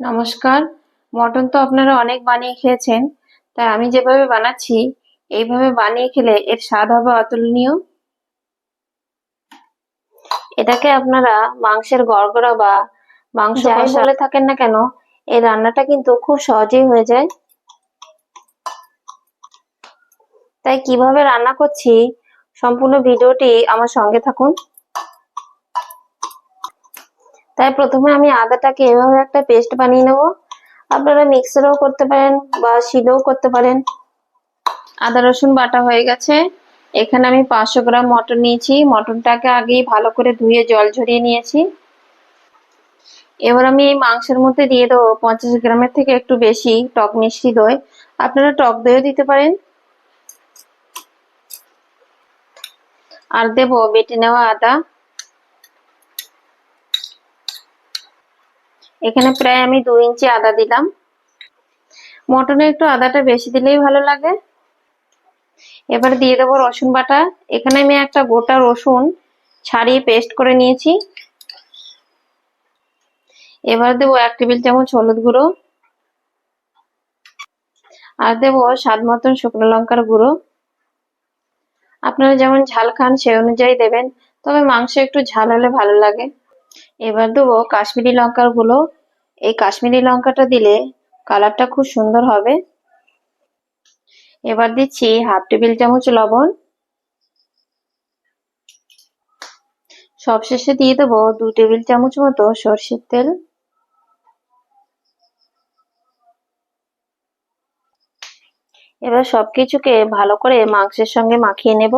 নমস্কার। মটন তো আপনারা অনেক বানিয়ে খেয়েছেন তাই আমি যেভাবে বানাচ্ছি এইভাবে বানিয়ে খেলে এর স্বাদ হবে অতুলনীয়। এটাকে আপনারা মাংসের গড়গড়া বা মাংস বলে থাকেন না কেন এই রান্নাটা কিন্তু খুব সহজেই হয়ে যায়। তাই কীভাবে রান্না করছি সম্পূর্ণ ভিডিওটি আমার সঙ্গে থাকুন। তাই প্রথমে আমি আদাটাকে এভাবে একটা পেস্ট বানিয়ে নেব। আপনারা মিক্সারও করতে পারেন বা শিলেও করতে পারেন। আদা, রসুন বাটা হয়ে গেছে। এখানে আমি পাঁচশো গ্রাম মটন নিয়েছি। মটনটাকে আগেই ভালো করে ধুয়ে জল ঝরিয়ে নিয়েছি। এবার আমি এই মাংসের মধ্যে দিয়ে দেবো পঞ্চাশ গ্রামের থেকে একটু বেশি টক মিষ্টি দই। আপনারা টক দইও দিতে পারেন। আর দেব বেটে নেওয়া আদা। এখানে প্রায় আমি দু ইঞ্চি আদা দিলাম। মটনে একটু আদাটা বেশি দিলেই ভালো লাগে। এবার দিয়ে দেবো রসুন বাটা। এখানে আমি একটা গোটা রসুন ছাড়িয়ে পেস্ট করে নিয়েছি। এবার দেবো এক টেবিল চামচ হলুদ গুঁড়ো। আর দেবো স্বাদ মতন শুকনো লঙ্কার গুঁড়ো। আপনারা যেমন ঝাল খান সেই অনুযায়ী দেবেন, তবে মাংস একটু ঝাল হলে ভালো লাগে। এবার দেবো কাশ্মীরি লঙ্কার গুঁড়ো এই কাশ্মীরি লঙ্কাটা দিলে কালারটা খুব সুন্দর হবে। এবার দিচ্ছি হাফ টেবিল চামচ লবণ। সবশেষে দিয়ে দেবো দু টেবিল চামচ মতো সর্ষের তেল। এবার সবকিছুকে ভালো করে মাংসের সঙ্গে মাখিয়ে নেব।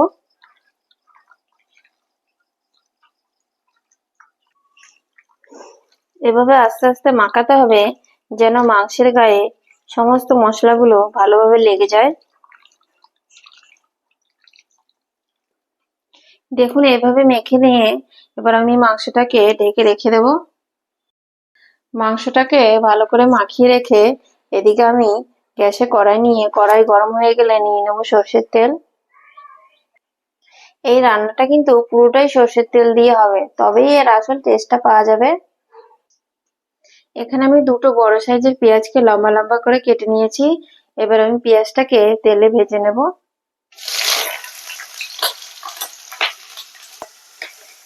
এভাবে আস্তে আস্তে মাখাতে হবে যেন মাংসের গায়ে সমস্ত মশলাগুলো ভালোভাবে লেগে যায়। দেখুন, এভাবে মেখে নিয়ে এবার আমি মাংসটাকে ঢেকে রেখে দেব। মাংসটাকে ভালো করে মাখিয়ে রেখে এদিকে আমি গ্যাসে কড়াই নিয়ে, কড়াই গরম হয়ে গেলে নিয়ে নেব সর্ষের তেল। এই রান্নাটা কিন্তু পুরোটাই সর্ষের তেল দিয়ে হবে, তবেই এর আসল টেস্টটা পাওয়া যাবে। এখানে আমি দুটো বড় সাইজের পেঁয়াজকে লম্বা লম্বা করে কেটে নিয়েছি। এবার আমি পেঁয়াজটাকে তেলে ভেজে নেব।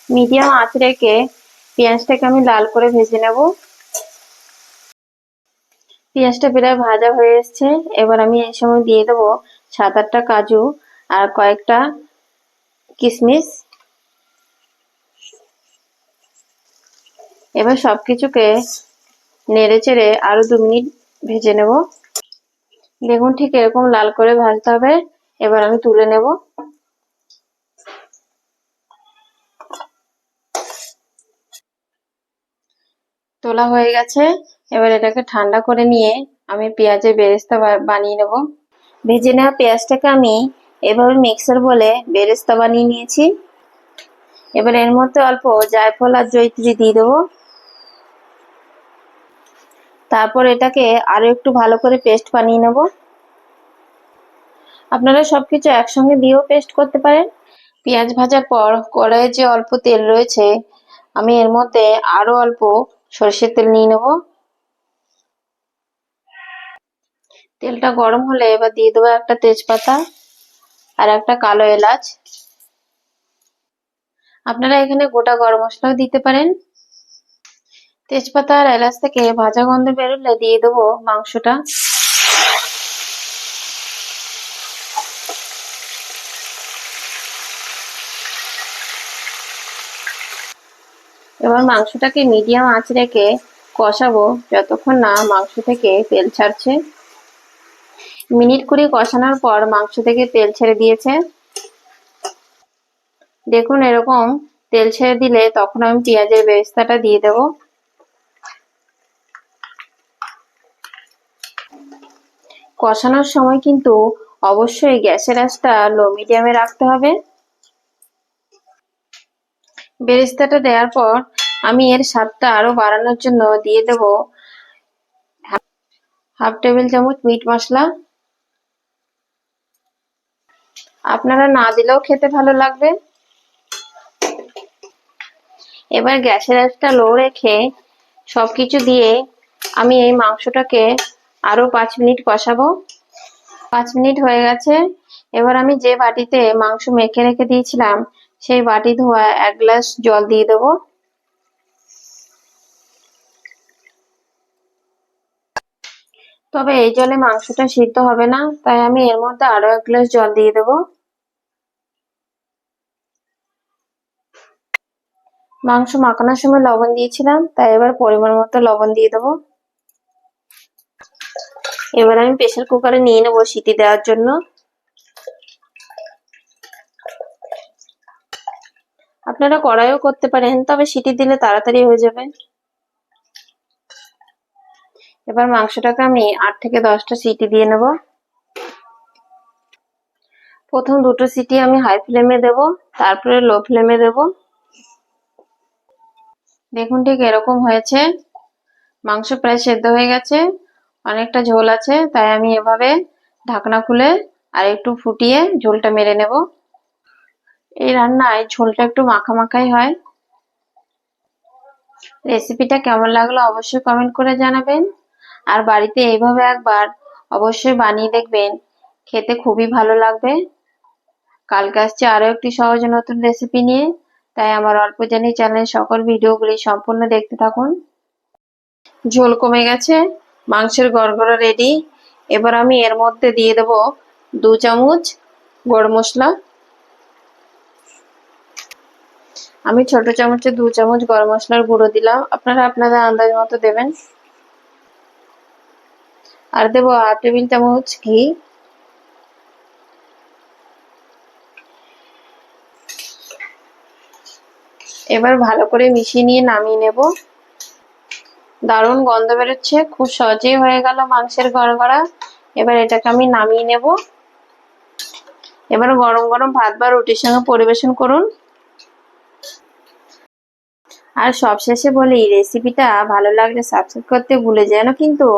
মিডিয়াম আঁচ রেখে পেঁয়াজটাকে আমি লাল করে ভেজে নেব। পেঁয়াজটা প্রায় ভাজা হয়ে এসছে। এবার আমি এই সময় দিয়ে দেবো সাত আটটা কাজু আর কয়েকটা কিশমিশ এবার সবকিছুকে নেড়ে চেড়ে আরও দু মিনিট ভেজে নেব। দেখুন ঠিক এরকম লাল করে ভাজতে হবে। এবার আমি তুলে নেব। তোলা হয়ে গেছে। এবার এটাকে ঠান্ডা করে নিয়ে আমি পেঁয়াজের বেরেস্তা বানিয়ে নেব। ভেজে নেওয়া পেঁয়াজটাকে আমি এভাবে মিক্সার বলে বেরেস্তা বানিয়ে নিয়েছি। এবার এর মধ্যে অল্প জায়ফল আর জৈত্রী দিয়ে দেবো। তারপর এটাকে আরও একটু ভালো করে পেস্ট বানিয়ে নেব। আপনারা সবকিছু একসঙ্গে দিয়েও পেস্ট করতে পারেন। পেঁয়াজ ভাজার পর কড়াইয়ে যে অল্প তেল রয়েছে, আমি এর মধ্যে আরও অল্প সরষের তেল নিয়ে নেব। তেলটা গরম হলে এবার দিয়ে দেবো একটা তেজপাতা আর একটা কালো এলাচ। আপনারা এখানে গোটা গরম মশলাও দিতে পারেন। তেজপাতা আর এলাচ থেকে ভাজা গন্ধ বেরোলে দিয়ে দেবো মাংসটা। এবার মাংসটাকে মিডিয়াম আঁচ রেখে কষাবো, যতক্ষণ না মাংস থেকে তেল ছাড়ছে। মিনিট কুড়ি কষানোর পর মাংস থেকে তেল ছেড়ে দিয়েছে। দেখুন এরকম তেল ছেড়ে দিলে তখন আমি পেঁয়াজের বেরেস্তাটা দিয়ে দেব। কষানোর সময় কিন্তু অবশ্যই গ্যাসের আঁচটা লো মিডিয়ামে রাখতে হবে। বেরেস্তাটা দেওয়ার পর আমি এর স্বাদটা আরও বাড়ানোর জন্য দিয়ে দেব হাফ টেবিল চামচ মিট মশলা। আপনারা না দিলেও খেতে ভালো লাগবে। এবার গ্যাসের আঁচটা লো রেখে সবকিছু দিয়ে আমি এই মাংসটাকে আরও পাঁচ মিনিট কষাবো। পাঁচ মিনিট হয়ে গেছে। এবার আমি যে বাটিতে মাংস মেখে রেখে দিয়েছিলাম, সেই বাটি ধোয়া এক গ্লাস জল দিয়ে দেবো। তবে এই জলে মাংসটা সিদ্ধ হবে না, তাই আমি এর মধ্যে আরও এক গ্লাস জল দিয়ে দেবো। মাংস মাখানোর সময় লবণ দিয়েছিলাম, তাই এবার পরিমাণ মতো লবণ দিয়ে দেবো। এবার আমি প্রেশার কুকারে নিয়ে নেব সিটি দেওয়ার জন্য। আপনারা কড়াইও করতে পারেন, তবে সিটি দিলে তাড়াতাড়ি হয়ে যাবে। এবার মাংসটাকে আমি আট থেকে দশটা সিটি দিয়ে নেব। প্রথম দুটো সিটি আমি হাই ফ্লেমে দেব, তারপরে লো ফ্লেমে দেব। দেখুন ঠিক এরকম হয়েছে। মাংস প্রায় সেদ্ধ হয়ে গেছে। অনেকটা ঝোল আছে, তাই আমি এভাবে ঢাকনা খুলে আর একটু ফুটিয়ে ঝোলটা মেরে নেব। এই রান্নায় ঝোলটা একটু মাখা মাখাই হয়। রেসিপিটা কেমন লাগল অবশ্যই কমেন্ট করে জানাবেন। আর বাড়িতে এইভাবে একবার অবশ্যই বানিয়ে দেখবেন, খেতে খুবই ভালো লাগবে। কালকে আসছে আরও একটি সহজ নতুন রেসিপি নিয়ে, তাই আমার অল্প জানি চ্যানেলের সকল ভিডিওগুলি সম্পূর্ণ দেখতে থাকুন। ঝোল কমে গেছে মাংসের গড়গড়া রেডি এবার আমি এর মধ্যে দিয়ে দেব দু চামচ গরম মশলা। আমি ছোট চামচে দু চামচ গরম মশলার গুঁড়ো দিলাম। আপনারা আপনাদের আন্দাজ মতো দেবেন। আর দেবো আট টেবিল চামচ ঘি। এবার ভালো করে মিশিয়ে নিয়ে নামিয়ে নেব। দারুণ গন্ধ বেরোচ্ছে। খুব সহজেই হয়ে গেল মাংসের গড়গড়া। এবার এটাকে আমি নামিয়ে নেব। এবার গরম গরম ভাত বা রুটির সঙ্গে পরিবেশন করুন। আর সবশেষে বলি রেসিপিটা ভালো লাগলে সাবস্ক্রাইব করতে ভুলে যেন কিন্তু।